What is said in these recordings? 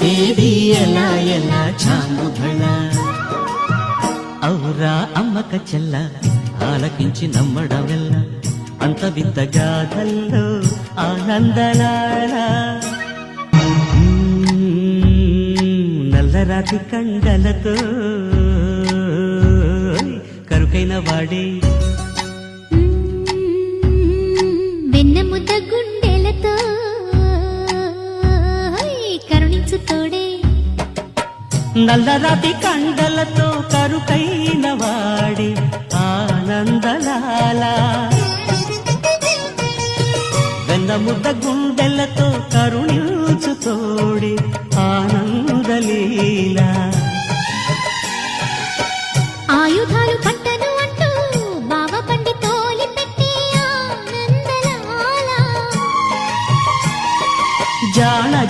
తెలిసేది ఎలా ఎలా చాంగుభళ ఔరా అమ్మక చెల్ల ఆలకించి నమ్మడమెల్ల అంత వింత గాథల్లో ఆనందలాల నల్లరాతి కండలతో కరుకైన వాడే వెన్న ముద్ద నల్లరాతి కండలతో కరుకైన వాడి ఆనందలాల. వెన్నముద్ద గుండెలతో కరుణించు తోడే ఆనందలీల. ఆయుధాలు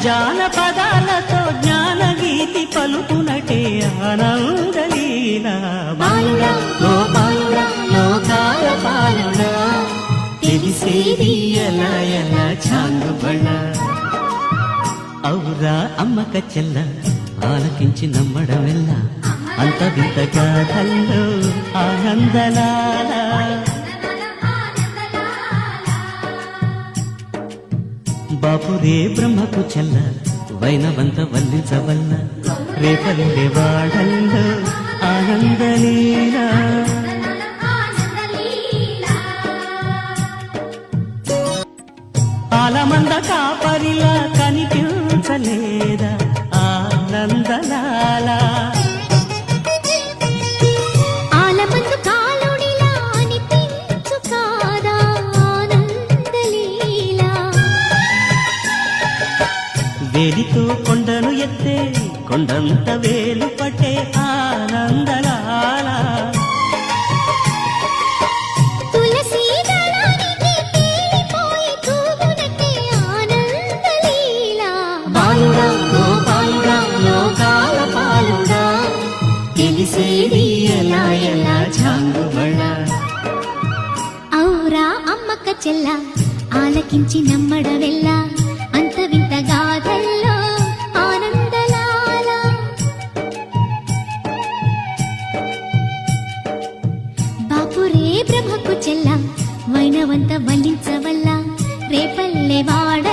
జానపదాలతో జాన జ్ఞాన గీతి పలుకునటే ఆనందలీల. గోపాలుడా లోకాల పాలుడా తెలిసేది ఎలా ఎలా చాంగుబళ్ళ ఔరా అమ్మక చెల్ల ఆలకించి నమ్మడమెల్ల అంత వింత గాథల్లో ఆనందలాలా. బాపురే బ్రహ్మకు చెల్ల వైనవంత వల్లించవల్ల రేపల్లె వాడల్లో ఆనందలీలా. వేలితో కొండను ఎత్తే కొండంత వేలు పట్టే ఆనందలాల. తెలిసేది ఎలా ఎలా ఔరా అమ్మక్క చెల్ల ఆలకించి నమ్మడవెల్ల. కాపురే బ్రహ్మకు చెల్ల వైనవంత వల్లించవల్ల రేపల్లె వాడ